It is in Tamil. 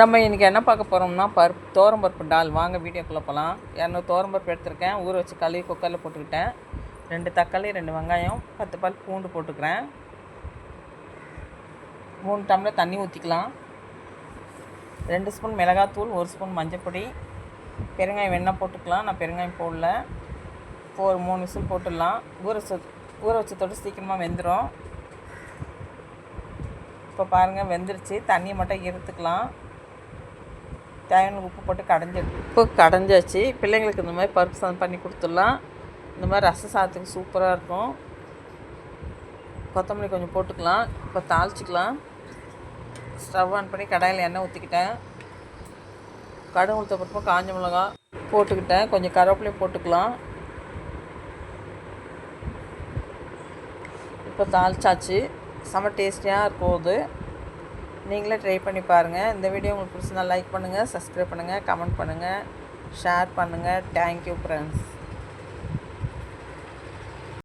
நம்ம இன்றைக்கி என்ன பார்க்க போகிறோம்னா பருப்பு தோரம்பருப்பு டால். வாங்க வீடியோக்குள்ளே போகலாம் இரநூறு தோரம்பருப்பு பருப்பு ஊற வச்சு கழுவி குக்கரில் போட்டுக்கிட்டேன். ரெண்டு தக்காளி ரெண்டு வெங்காயம் பத்து பால் பூண்டு போட்டுக்கிறேன். மூணு டம்ளர் தண்ணி ஊற்றிக்கலாம் ரெண்டு ஸ்பூன் மிளகாத்தூள் ஒரு ஸ்பூன் மஞ்சப்பொடி. பெருங்காயம் வேணால் போட்டுக்கலாம். நான் பெருங்காயம் போடல. ஒரு மூணு விசில் போட்டுடலாம். ஊற வச்ச ஊற வச்சதோடு சீக்கிரமாக வெந்துடும் இப்போ பாருங்கள் வெந்துருச்சு. தண்ணியை மட்டும் இருத்துக்கலாம் தேவையான உப்பு போட்டு கடைஞ்சி உப்பு கடைஞ்சாச்சு. பிள்ளைங்களுக்கு இந்த மாதிரி பருப்பு சாதம் பண்ணி கொடுத்துடலாம். இந்த மாதிரி ரச சாதத்துக்கு சூப்பராக இருக்கும். கொத்தமல்லி கொஞ்சம் போட்டுக்கலாம். இப்போ தாளிச்சிக்கலாம். ஸ்டவ் ஆன் பண்ணி கடாயில் எண்ணெய் ஊற்றிக்கிட்டேன் கடுகு உளுத்த பருப்பு காஞ்ச மிளகா போட்டுக்கிட்டேன். கொஞ்சம் கருவேப்பிலையும் போட்டுக்கலாம். இப்போ தாளிச்சாச்சு. செம்ம டேஸ்டியாக இருக்கும் அது. நீங்களே ட்ரை பண்ணி பாருங்கள் இந்த வீடியோ உங்களுக்கு பிடிச்சிருந்தா லைக் பண்ணுங்கள் சப்ஸ்கிரைப் பண்ணுங்கள் கமெண்ட் பண்ணுங்கள் ஷேர் பண்ணுங்கள் தேங்க்யூ ஃப்ரெண்ட்ஸ்